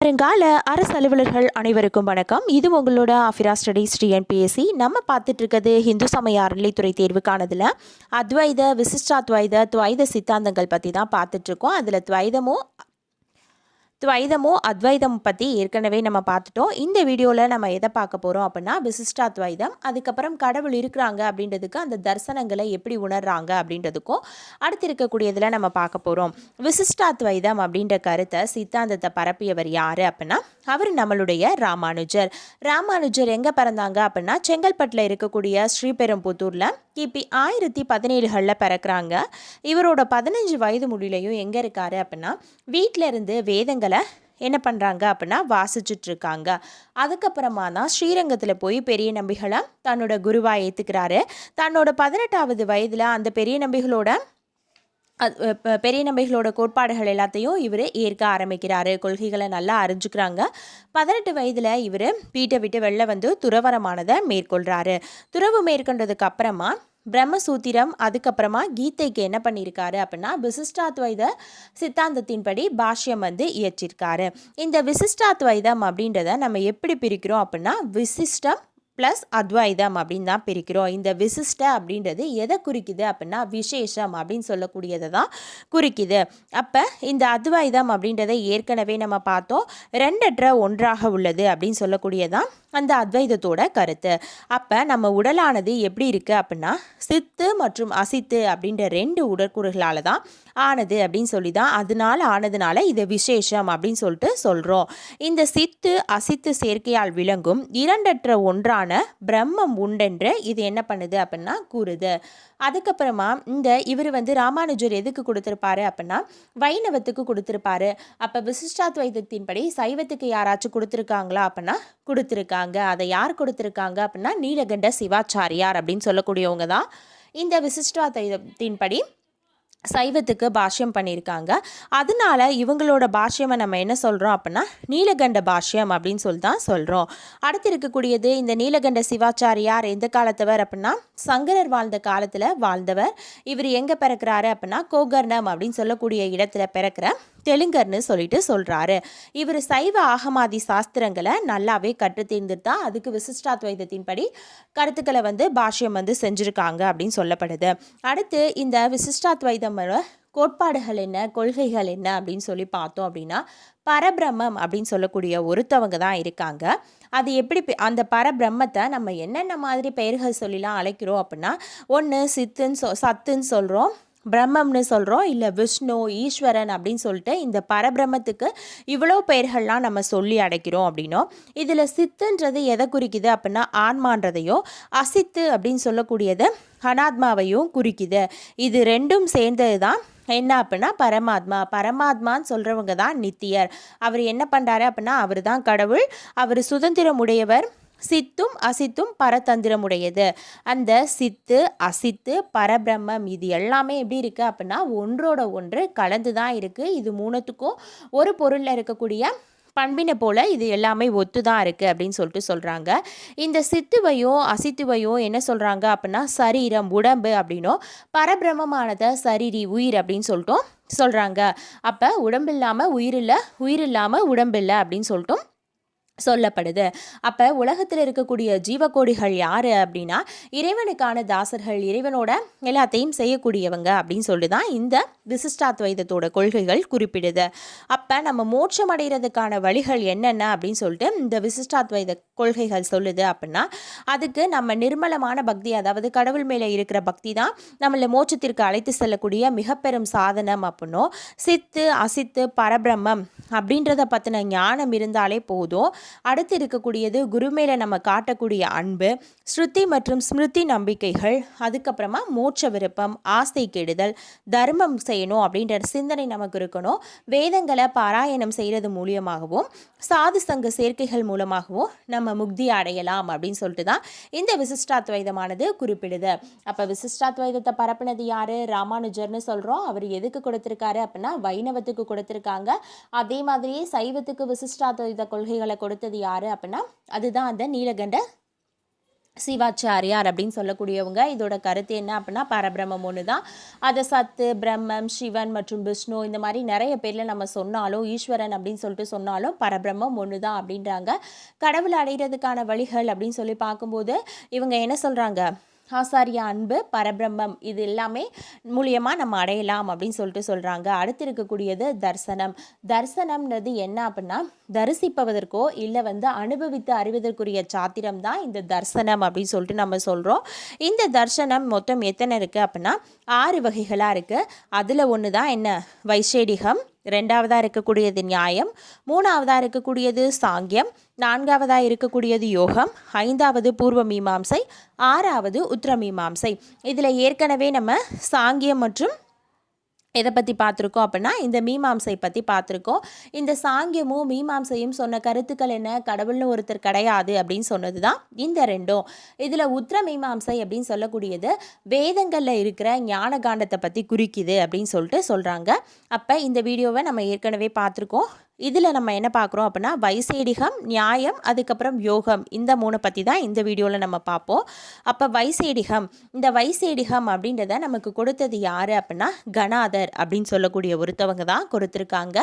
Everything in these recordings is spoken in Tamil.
வருங்கால அரசு அலுவலர்கள் அனைவருக்கும் வணக்கம். இது உங்களோட அஃபிரா ஸ்டடீஸ் டிஎன்பிஎஸ்சி நம்ம பார்த்துட்டு இருக்கிறது ஹிந்து சமய அறநிலைத்துறை தேர்வுக்கானதில் அத்வைத விசிஷ்டாத்வைத துவைத சித்தாந்தங்கள் பற்றி தான் பார்த்துட்ருக்கோம் அதில் துவைதமும் துவைதமோ அத்வைதம் பற்றி ஏற்கனவே நம்ம பார்த்துட்டோம். இந்த வீடியோவில் நம்ம எதை பார்க்க போகிறோம் அப்படின்னா விசிஷ்டாத்வைதம் அதுக்கப்புறம் கடவுள் இருக்கிறாங்க அப்படின்றதுக்கு அந்த தரிசனங்களை எப்படி உணர்றாங்க அப்படின்றதுக்கும் அடுத்து இருக்கக்கூடியதில் நம்ம பார்க்க போகிறோம் விசிஷ்டாத்வைதம் அப்படின்ற கருத்தை சித்தாந்தத்தை பரப்பியவர் யார் அப்படின்னா அவர் நம்மளுடைய ராமானுஜர். ராமானுஜர் எங்கே பிறந்தாங்க அப்படின்னா செங்கல்பட்டில் இருக்கக்கூடிய ஸ்ரீபெரும்புத்தூரில் கிபி ஆயிரத்தி பதினேழுகளில் பிறக்கிறாங்க. இவரோட பதினஞ்சு வயது முடியலையும் எங்கே இருக்காரு அப்படின்னா வீட்டில் இருந்து வேதங்களை என்ன பண்ணுறாங்க அப்படின்னா வாசிச்சுட்ருக்காங்க. அதுக்கப்புறமா தான் ஸ்ரீரங்கத்தில் போய் பெரிய நம்பிகளை தன்னோட குருவாக ஏற்றுக்கிறாரு தன்னோட பதினெட்டாவது வயதில் அந்த பெரிய நம்பிகளோட அது இப்போ பெரிய நம்பிகளோட கோட்பாடுகள் எல்லாத்தையும் இவர் ஏற்க ஆரம்பிக்கிறாரு. கொள்கைகளை நல்லா அறிஞ்சுக்கிறாங்க. பதினெட்டு வயதில் இவர் வீட்டை விட்டு வெளில வந்து துறவரமானதை மேற்கொள்கிறாரு துறவு மேற்கொண்டதுக்கு அப்புறமா பிரம்மசூத்திரம் அதுக்கப்புறமா கீதைக்கு என்ன பண்ணியிருக்காரு அப்படின்னா விசிஷ்டாத்வைத சித்தாந்தத்தின்படி பாஷ்யம் வந்து இயற்றிருக்காரு. இந்த விசிஷ்டாத்வைதம் அப்படின்றத நம்ம எப்படி பிரிக்கிறோம் அப்படின்னா விசிஷ்டம் ப்ளஸ் அத்வைதம் அப்படின்னு தான் பிரிக்கிறோம். இந்த விசிஷ்ட அப்படின்றது எதை குறிக்குது அப்படின்னா விசேஷம் அப்படின்னு சொல்லக்கூடியதை தான் குறிக்குது. அப்போ இந்த அத்வைதம் அப்படின்றத ஏற்கனவே நம்ம பார்த்தோம். ரெண்டற்ற ஒன்றாக உள்ளது அப்படின்னு சொல்லக்கூடியதான் அந்த அத்வைதத்தோட கருத்து. அப்போ நம்ம உடலானது எப்படி இருக்குது அப்படின்னா சித்து மற்றும் அசித்து அப்படின்ற ரெண்டு உடற்கூறுகளால் தான் ஆனது அப்படின்னு சொல்லி தான் அதனால ஆனதுனால இது விசேஷம் அப்படின்னு சொல்லிட்டு சொல்கிறோம் இந்த சித்து அசித்து சேர்க்கையால் விளங்கும் இரண்டற்ற ஒன்றான பிரம்மம் உண்டென்று இது என்ன பண்ணுது அப்படின்னா கூறுது. அதுக்கப்புறமா இந்த இவர் வந்து ராமானுஜர் எதுக்கு கொடுத்துருப்பாரு அப்படின்னா வைணவத்துக்கு கொடுத்துருப்பாரு. அப்போ விசிஷ்டாத்வைதத்தின்படி சைவத்துக்கு யாராச்சும் கொடுத்துருக்காங்களா அப்படின்னா கொடுத்துருக்காங்க. அதை யார் கொடுத்துருக்காங்க அப்படின்னா நீலகண்ட சிவாச்சாரியார் அப்படின்னு சொல்லக்கூடியவங்க தான். இந்த விசிஷ்டாத்வைதத்தின்படி சைவத்துக்கு பாஷ்யம் பண்ணியிருக்காங்க. அதனால இவங்களோட பாஷ்யமை நம்ம என்ன சொல்கிறோம் அப்படின்னா நீலகண்ட பாஷ்யம் அப்படின்னு சொல்லி தான் சொல்கிறோம் அடுத்து இருக்கக்கூடியது இந்த நீலகண்ட சிவாச்சாரியார் எந்த காலத்தவர் அப்படின்னா சங்கரர் வாழ்ந்த காலத்தில் வாழ்ந்தவர். இவர் எங்கே பிறக்கிறாரு அப்படின்னா கோகர்ணம் அப்படின்னு சொல்லக்கூடிய இடத்துல பிறக்கிற தெலுங்கர்னு சொல்லிட்டு சொல்கிறாரு இவர் சைவ ஆகமாதி சாஸ்திரங்களை நல்லாவே கற்று தீர்ந்துட்டா அதுக்கு விசிஷ்டாத்வைதத்தின்படி கருத்துக்களை வந்து பாஷ்யம் வந்து செஞ்சுருக்காங்க அப்படின்னு சொல்லப்படுது. அடுத்து இந்த விசிஷ்டாத்வைதம் கோட்பாடுகள் என்ன கொள்கைகள் என்ன அப்படின்னு சொல்லி பார்த்தோம் அப்படின்னா பரபிரம்மம் அப்படின்னு சொல்லக்கூடிய ஒருத்தவங்க தான் இருக்காங்க. அது எப்படி அந்த பரபிரம்மத்தை நம்ம என்னென்ன மாதிரி பெயர்கள் சொல்லிலாம் அழைக்கிறோம் அப்படின்னா ஒன்று சித்துன்னு சொ சத்துன்னு சொல்கிறோம் பிரம்மம்னு சொல்கிறோம் இல்லை விஷ்ணு ஈஸ்வரன் அப்படின்னு சொல்லிட்டு இந்த பரபிரமத்துக்கு இவ்வளோ பெயர்கள்லாம் நம்ம சொல்லி அடைக்கிறோம் அப்படின்னோ இதில் சித்துன்றது எதை குறிக்குது அப்படின்னா ஆன்மான்றதையும் அசித்து அப்படின்னு சொல்லக்கூடியது அனாத்மாவையும் குறிக்குது. இது ரெண்டும் சேர்ந்தது தான் என்ன அப்படின்னா பரமாத்மா. பரமாத்மான்னு சொல்கிறவங்க தான் நித்தியர். அவர் என்ன பண்ணுறாரு அப்படின்னா அவர் தான் கடவுள். அவர் சுதந்திரம் உடையவர். சித்தும் அசித்தும் பரதந்திரமுடையது. அந்த சித்து அசித்து பரபிரம்மம் இது எல்லாமே எப்படி இருக்குது அப்படின்னா ஒன்றோட ஒன்று கலந்து தான் இருக்குது இது மூணுத்துக்கும் ஒரு பொருளில் இருக்கக்கூடிய பண்பினை போல் இது எல்லாமே ஒத்து தான் இருக்குது அப்படின்னு சொல்லிட்டு சொல்கிறாங்க இந்த சித்துவையும் அசித்துவையும் என்ன சொல்கிறாங்க அப்படின்னா சரீரம் உடம்பு அப்படின்னும் பரபிரமமானதை சரீரி உயிர் அப்படின்னு சொல்லிட்டும் சொல்கிறாங்க அப்போ உடம்பு இல்லாமல் உயிர் இல்லை உயிர் இல்லாமல் உடம்பு இல்லை அப்படின்னு சொல்லிட்டும் சொல்லப்படுது. அப்போ உலகத்தில் இருக்கக்கூடிய ஜீவக்கோடிகள் யார் அப்படின்னா இறைவனுக்கான தாசர்கள் இறைவனோட எல்லாத்தையும் செய்யக்கூடியவங்க அப்படின்னு சொல்லிட்டு தான் இந்த விசிஷ்டாத்வைதத்தோட கொள்கைகள் குறிப்பிடுது. அப்போ நம்ம மோட்சம் அடைகிறதுக்கான வழிகள் என்னென்ன அப்படின்னு சொல்லிட்டு இந்த விசிஷ்டாத்வைத கொள்கைகள் சொல்லுது அப்படின்னா அதுக்கு நம்ம நிர்மலமான பக்தி அதாவது கடவுள் மேலே இருக்கிற பக்தி தான் நம்மளை மோட்சத்திற்கு அழைத்து செல்லக்கூடிய மிக பெரும் சாதனம் அப்படின்னும் சித்து அசித்து பரபிரம்மம் அப்படின்றத பற்றின ஞானம் இருந்தாலே போதும். அடுத்து இருக்கக்கூடியது குரு மேலே நம்ம காட்டக்கூடிய அன்பு ஸ்ருதி மற்றும் ஸ்மிருதி நம்பிக்கைகள் அதுக்கப்புறமா மோட்ச விருப்பம் ஆசை கெடுதல் தர்மம் செய்யணும் அப்படின்ற சிந்தனை நமக்கு இருக்கணும். வேதங்களை பாராயணம் செய்கிறது மூலியமாகவும் சாது சங்க சேர்க்கைகள் மூலமாகவும் நம்ம முக்தி அடையலாம் அப்படின்னு சொல்லிட்டு தான் இந்த விசிஷ்டாத்வைதமானது குறிப்பிடுது. அப்போ விசிஷ்டாத்வைதத்தை பரப்புனது யார்? ராமானுஜர்னு சொல்கிறோம் அவர் எதுக்கு கொடுத்துருக்காரு அப்படின்னா வைணவத்துக்கு கொடுத்துருக்காங்க. அதே மாதிரியே சைவத்துக்கு விசிஷ்டாத்வைத கொள்கைகளை கொடுத்தது யார் அப்படின்னா அதுதான் அந்த நீலகண்ட சிவாச்சாரியார் அப்படின்னு சொல்லக்கூடியவங்க. இதோட கருத்து என்ன அப்படின்னா பரபிரம்மம் ஒன்று தான் அதை சத்து பிரம்மம் சிவன் மற்றும் விஷ்ணு இந்த மாதிரி நிறைய பேரில் நம்ம சொன்னாலும் ஈஸ்வரன் அப்படின்னு சொல்லிட்டு சொன்னாலும் பரபிரம்மம் ஒன்று தான் அப்படின்றாங்க. கடவுளை அடைகிறதுக்கான வழிகள் அப்படின்னு சொல்லி பார்க்கும்போது இவங்க என்ன சொல்கிறாங்க ஆசாரிய அன்பு பரபிரம்மம் இது எல்லாமே மூலியமாக நம்ம அடையலாம் அப்படின்னு சொல்லிட்டு சொல்கிறாங்க அடுத்து இருக்கக்கூடியது தர்சனம். தர்சனம்ன்றது என்ன அப்படின்னா தரிசிப்பதற்கோ இல்லை வந்து அனுபவித்து அறிவதற்குரிய சாத்திரம் தான் இந்த தர்சனம் அப்படின்னு சொல்லிட்டு நம்ம சொல்கிறோம் இந்த தர்சனம் மொத்தம் எத்தனை இருக்குது அப்படின்னா ஆறு வகைகளாக இருக்குது அதில் ஒன்று தான் என்ன? வைஷேடிகம் ரெண்டாவதாக இருக்கக்கூடியது நியாயம் மூணாவதாக இருக்கக்கூடியது சாங்கியம் நான்காவதாக இருக்கக்கூடியது யோகம் ஐந்தாவது பூர்வ மீமாம்சை ஆறாவது உத்திர மீமாம்சை. இதில் ஏற்கனவே நம்ம சாங்கியம் மற்றும் எதை பற்றி பார்த்துருக்கோம் அப்படின்னா இந்த மீமாம்சை பற்றி பார்த்துருக்கோம். இந்த சாங்கியமும் மீமாம்சையும் சொன்ன கருத்துக்கள் என்ன? கடவுள்னு ஒருத்தர் கிடையாது அப்படின்னு சொன்னது தான் இந்த ரெண்டும். இதில் உத்திர மீமாம்சை அப்படின்னு சொல்லக்கூடியது வேதங்களில் இருக்கிற ஞான காண்டத்தை பற்றி குறிக்குது அப்படின்னு சொல்லிட்டு சொல்கிறாங்க அப்போ இந்த வீடியோவை நம்ம ஏற்கனவே பார்த்துருக்கோம். இதில் நம்ம என்ன பார்க்குறோம் அப்படின்னா வைசேடிகம் நியாயம் அதுக்கப்புறம் யோகம். இந்த மூணை பற்றி தான் இந்த வீடியோவில் நம்ம பார்ப்போம். அப்போ வைசேடிகம் இந்த வைசேடிகம் அப்படின்றத நமக்கு கொடுத்தது யார் அப்படின்னா கணாதர் அப்படின்னு சொல்லக்கூடிய ஒருத்தவங்க தான் கொடுத்துருக்காங்க.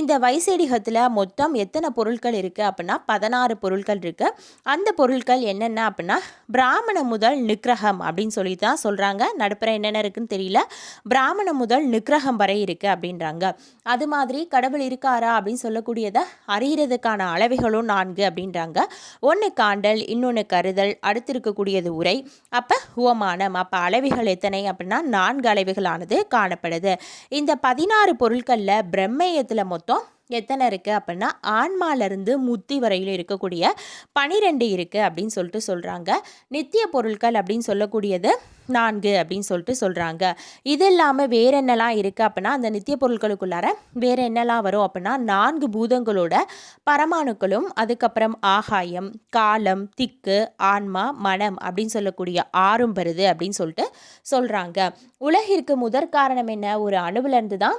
இந்த வைசேடிகத்தில் மொத்தம் எத்தனை பொருட்கள் இருக்குது அப்படின்னா பதினாறு பொருட்கள் இருக்குது அந்த பொருட்கள் என்னென்ன அப்படின்னா பிராமணம் முதல் நிக்ரகம் அப்படின்னு சொல்லி தான் சொல்கிறாங்க நடுப்புற என்னென்ன இருக்குன்னு தெரியல. பிராமணம் முதல் நிக்ரகம் வரை இருக்குது அப்படின்றாங்க. அது மாதிரி கடவுள் இருக்காரா அப்படின்னு அப்படின்னு சொல்லக்கூடியதை அறிகிறதுக்கான அளவைகளும் நான்கு அப்படின்றாங்க. ஒன்று காண்டல் இன்னொன்று கருதல் அடுத்து இருக்கக்கூடியது உரை. அப்போ உவமானம் அப்போ அளவைகள் எத்தனை அப்படின்னா நான்கு அளவைகளானது காணப்படுது. இந்த பதினாறு பொருட்களில் பிரம்மேயத்தில் மொத்தம் எத்தனை இருக்குது அப்படின்னா ஆன்மாலேருந்து முத்தி வரையில் இருக்கக்கூடிய பனிரெண்டு இருக்குது அப்படின்னு சொல்லிட்டு சொல்கிறாங்க நித்திய பொருட்கள் அப்படின்னு சொல்லக்கூடியது நான்கு அப்படின்னு சொல்லிட்டு சொல்கிறாங்க இது இல்லாமல் வேற என்னெல்லாம் இருக்குது அப்படின்னா அந்த நித்திய பொருட்களுக்குள்ளார வேறு என்னெல்லாம் வரும் அப்படின்னா நான்கு பூதங்களோட பரமாணுக்களும் அதுக்கப்புறம் ஆகாயம் காலம் திக்கு ஆன்மா மனம் அப்படின்னு சொல்லக்கூடிய ஆறும் வருது அப்படின்னு சொல்லிட்டு சொல்கிறாங்க உலகிற்கு முதற் காரணம் என்ன? ஒரு அணுவிலேருந்து தான்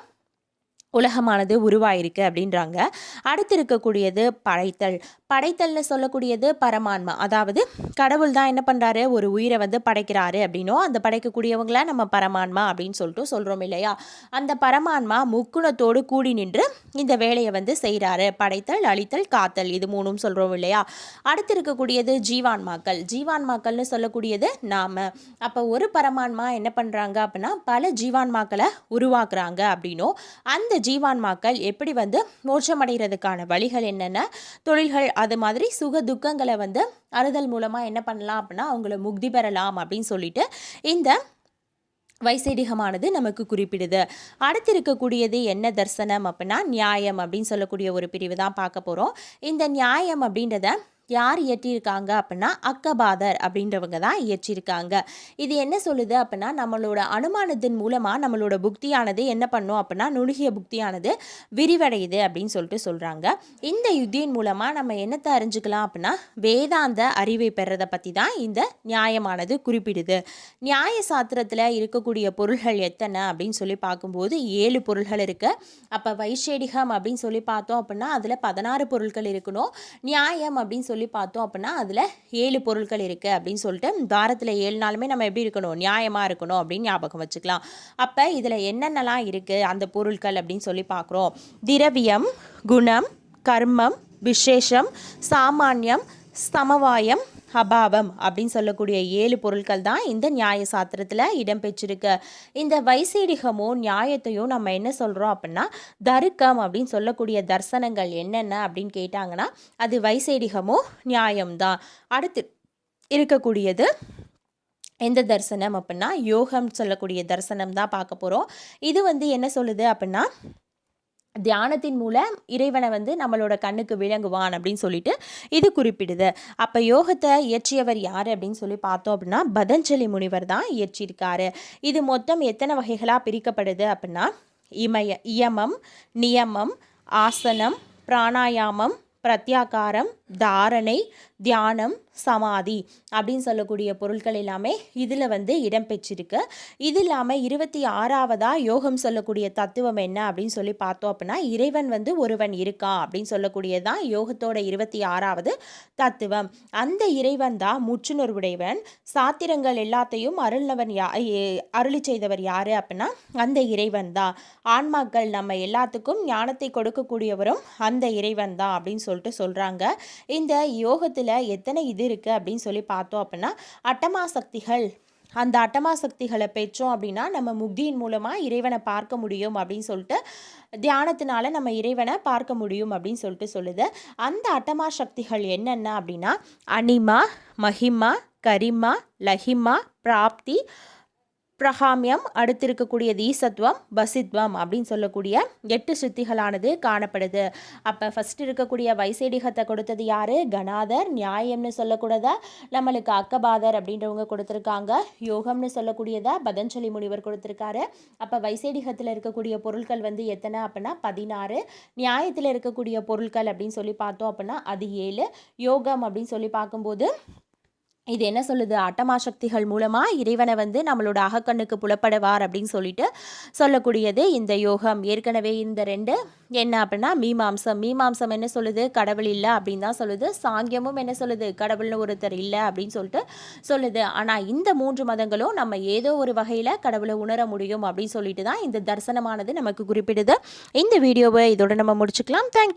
உலகமானது உருவாயிருக்கு அப்படின்றாங்க. அடுத்து இருக்கக்கூடியது படைத்தல். படைத்தல்னு சொல்லக்கூடியது பரமான்மா. அதாவது கடவுள் தான் என்ன பண்ணுறாரு ஒரு உயிரை வந்து படைக்கிறாரு அப்படின்னோ அந்த படைக்கக்கூடியவங்கள நம்ம பரமான்மா அப்படின்னு சொல்லிட்டு சொல்கிறோம் இல்லையா? அந்த பரமான்மா முக்குணத்தோடு கூடி நின்று இந்த வேலையை வந்து செய்கிறாரு படைத்தல் அழித்தல் காத்தல் இது மூணும் சொல்கிறோம் இல்லையா? அடுத்து இருக்கக்கூடியது ஜீவான்மாக்கள். ஜீவான்மாக்கள்னு சொல்லக்கூடியது நாம. அப்போ ஒரு பரமான்மா என்ன பண்ணுறாங்க அப்படின்னா பல ஜீவான்மாக்களை உருவாக்குறாங்க அப்படின்னோ அந்த ஜீவான்மாக்கள் எப்படி வந்து மோட்சமடைகிறதுக்கான வழிகள் என்னென்ன? தொழில்கள் அது மாதிரி சுக துக்கங்களை வந்து அறுதல் மூலமாக என்ன பண்ணலாம் அப்படின்னா அவங்கள முக்தி பெறலாம் அப்படின்னு சொல்லிட்டு இந்த வைசேடிகமானது நமக்கு குறிப்பிடுது. அடுத்து இருக்கக்கூடியது என்ன தரிசனம் அப்படின்னா நியாயம் அப்படின்னு சொல்லக்கூடிய ஒரு பிரிவு தான் பார்க்க போகிறோம் இந்த நியாயம் அப்படின்றத யார் இயற்றியிருக்காங்க அப்படின்னா அக்கபாதர் அப்படின்றவங்க தான் இயற்றியிருக்காங்க. இது என்ன சொல்லுது அப்படின்னா நம்மளோட அனுமானத்தின் மூலமாக நம்மளோட புக்தியானது என்ன பண்ணும் அப்படின்னா நுணுகிய புக்தியானது விரிவடையுது அப்படின்னு சொல்லிட்டு சொல்கிறாங்க இந்த யுத்தியின் மூலமாக நம்ம என்னத்தை அறிஞ்சுக்கலாம் அப்படின்னா வேதாந்த அறிவை பெறதை பற்றி தான் இந்த நியாயமானது குறிப்பிடுது. நியாய சாத்திரத்தில் இருக்கக்கூடிய பொருள்கள் எத்தனை அப்படின்னு சொல்லி பார்க்கும்போது ஏழு பொருள்கள் இருக்குது அப்போ வைஷேடிகம் அப்படின்னு சொல்லி பார்த்தோம் அப்படின்னா அதில் பதினாறு பொருட்கள் இருக்கணும். நியாயம் அப்படின்னு சொல்லி சொல்லி பார்த்தோம் அப்படின்னா அதில் ஏழு பொருட்கள் இருக்குது அப்படின்னு சொல்லிட்டு தாரத்தில் ஏழு நாளுமே நம்ம எப்படி இருக்கணும்? நியாயமாக இருக்கணும் அப்படின்னு ஞாபகம் வச்சுக்கலாம். அப்போ இதில் என்னென்னலாம் இருக்குது அந்த பொருட்கள் அப்படின்னு சொல்லி பார்க்குறோம். திரவியம் குணம் கர்மம் விசேஷம் சாமானியம் சமவாயம் அபாவம் அப்படின்னு சொல்லக்கூடிய ஏழு பொருட்கள் தான் இந்த நியாய சாத்திரத்தில் இடம்பெற்றிருக்கு. இந்த வைசீடிகமும் நியாயத்தையும் நம்ம என்ன சொல்கிறோம் அப்படின்னா தருக்கம் அப்படின்னு சொல்லக்கூடிய தர்சனங்கள் என்னென்ன அப்படின்னு கேட்டாங்கன்னா அது வைசேடிகமும் நியாயம்தான். அடுத்து இருக்கக்கூடியது எந்த தரிசனம் அப்படின்னா யோகம் சொல்லக்கூடிய தரிசனம் தான் பார்க்க போகிறோம் இது வந்து என்ன சொல்லுது அப்படின்னா தியானத்தின் மூலம் இறைவனை வந்து நம்மளோட கண்ணுக்கு விளங்குவான் அப்படின்னு சொல்லிட்டு இது குறிப்பிடுது. அப்போ யோகத்தை இயற்றியவர் யார் அப்படின்னு சொல்லி பார்த்தோம் அப்படின்னா பதஞ்சலி முனிவர் தான் இயற்றியிருக்காரு இது மொத்தம் எத்தனை வகைகளாக பிரிக்கப்படுது அப்படின்னா இமய இயமம் நியமம் ஆசனம் பிராணாயாமம் பிரத்யாகாரம் தாரணை தியானம் சமாதி அப்படின்னு சொல்லக்கூடிய பொருட்கள் எல்லாமே இதில் வந்து இடம்பெற்றிருக்கு. இது இல்லாமல் இருபத்தி ஆறாவதாக யோகம் சொல்லக்கூடிய தத்துவம் என்ன அப்படின்னு சொல்லி பார்த்தோம் அப்படின்னா இறைவன் வந்து ஒருவன் இருக்கான் அப்படின்னு சொல்லக்கூடியதான் யோகத்தோட இருபத்தி ஆறாவது தத்துவம். அந்த இறைவன் தான் முற்றுணர்வுடையவன். சாத்திரங்கள் எல்லாத்தையும் அருள்னவன் யா அருளி செய்தவர் யார் அப்படின்னா அந்த இறைவன் தான். ஆன்மாக்கள் நம்ம எல்லாத்துக்கும் ஞானத்தை கொடுக்கக்கூடியவரும் அந்த இறைவன் தான் அப்படின்னு சொல்லிட்டு சொல்கிறாங்க இந்த யோகத்தில் எத்தனை இது இருக்குது அப்படின்னு சொல்லி பார்த்தோம் அப்படின்னா அட்டமா சக்திகள். அந்த அட்டமா சக்திகளை பெற்றோம் அப்படின்னா நம்ம முக்தியின் மூலமாக இறைவனை பார்க்க முடியும் அப்படின்னு சொல்லிட்டு தியானத்தினால நம்ம இறைவனை பார்க்க முடியும் அப்படின்னு சொல்லிட்டு சொல்லுது. அந்த அட்டமா சக்திகள் என்னென்ன அப்படின்னா அனிமா மஹிமா கரிமா லஹிமா பிராப்தி பிரகாமியம் அடுத்து இருக்கக்கூடிய தீசத்துவம் பசித்வம் அப்படின்னு சொல்லக்கூடிய எட்டு சுத்திகளானது காணப்படுது. அப்போ ஃபஸ்ட் இருக்கக்கூடிய வைசேடிகத்தை கொடுத்தது யார்? கணாதர். நியாயம்னு சொல்லக்கூடதா? நம்மளுக்கு அக்கபாதர் அப்படின்றவங்க கொடுத்துருக்காங்க. யோகம்னு சொல்லக்கூடியதா? பதஞ்சலி முனிவர் கொடுத்துருக்காரு. அப்போ வைசேடிகத்தில் இருக்கக்கூடிய பொருட்கள் வந்து எத்தனை அப்படின்னா? பதினாறு. நியாயத்தில் இருக்கக்கூடிய பொருட்கள் அப்படின்னு சொல்லி பார்த்தோம் அப்படின்னா அது ஏழு. யோகம் அப்படின்னு சொல்லி பார்க்கும்போது இது என்ன சொல்லுது? அட்டமா சக்திகள் மூலமாக இறைவனை வந்து நம்மளோட அகக்கண்ணுக்கு புலப்படுவார் அப்படின்னு சொல்லிட்டு சொல்லக்கூடியது இந்த யோகம். ஏற்கனவே இந்த ரெண்டு என்ன அப்படின்னா மீமாம்சம். மீமாம்சம் என்ன சொல்லுது? கடவுள் இல்லை அப்படின்னு தான் சொல்லுது. சாங்கியமும் என்ன சொல்லுது? கடவுள்னு ஒருத்தர் இல்லை அப்படின்னு சொல்லிட்டு சொல்லுது. ஆனால் இந்த மூன்று மதங்களும் நம்ம ஏதோ ஒரு வகையில் கடவுளை உணர முடியும் அப்படின்னு சொல்லிட்டு தான் இந்த தரிசனமானது நமக்கு குறிப்பிடுது. இந்த வீடியோவை இதோட நம்ம முடிச்சுக்கலாம். தேங்க்யூ